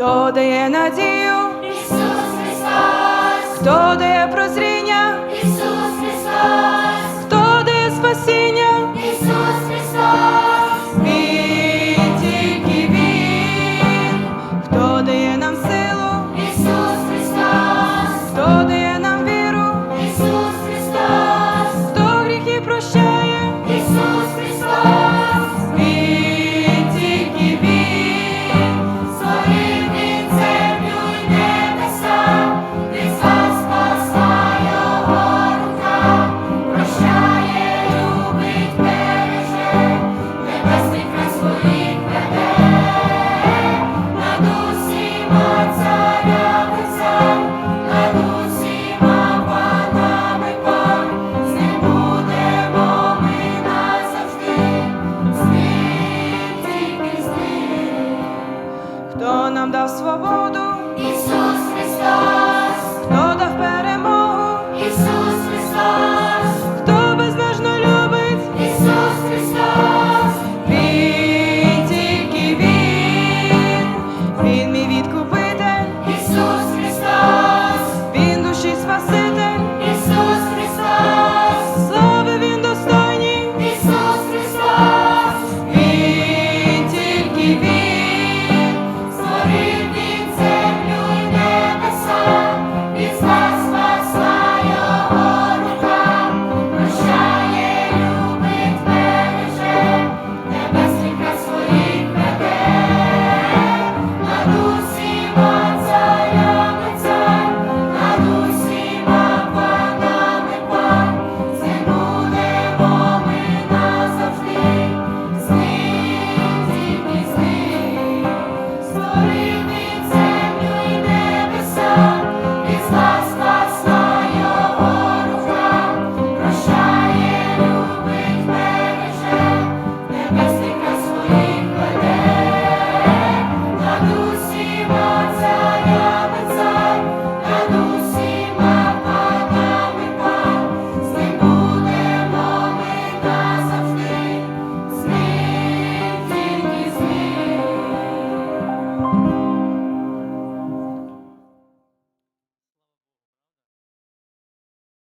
хто дає надію, Ісус Христос, хто хто нам дав свободу, Ісус Христос, хто дав перемогу, Ісус Христос, хто безмежно любить, Ісус Христос, Він тільки Він, Він мій відкупитель.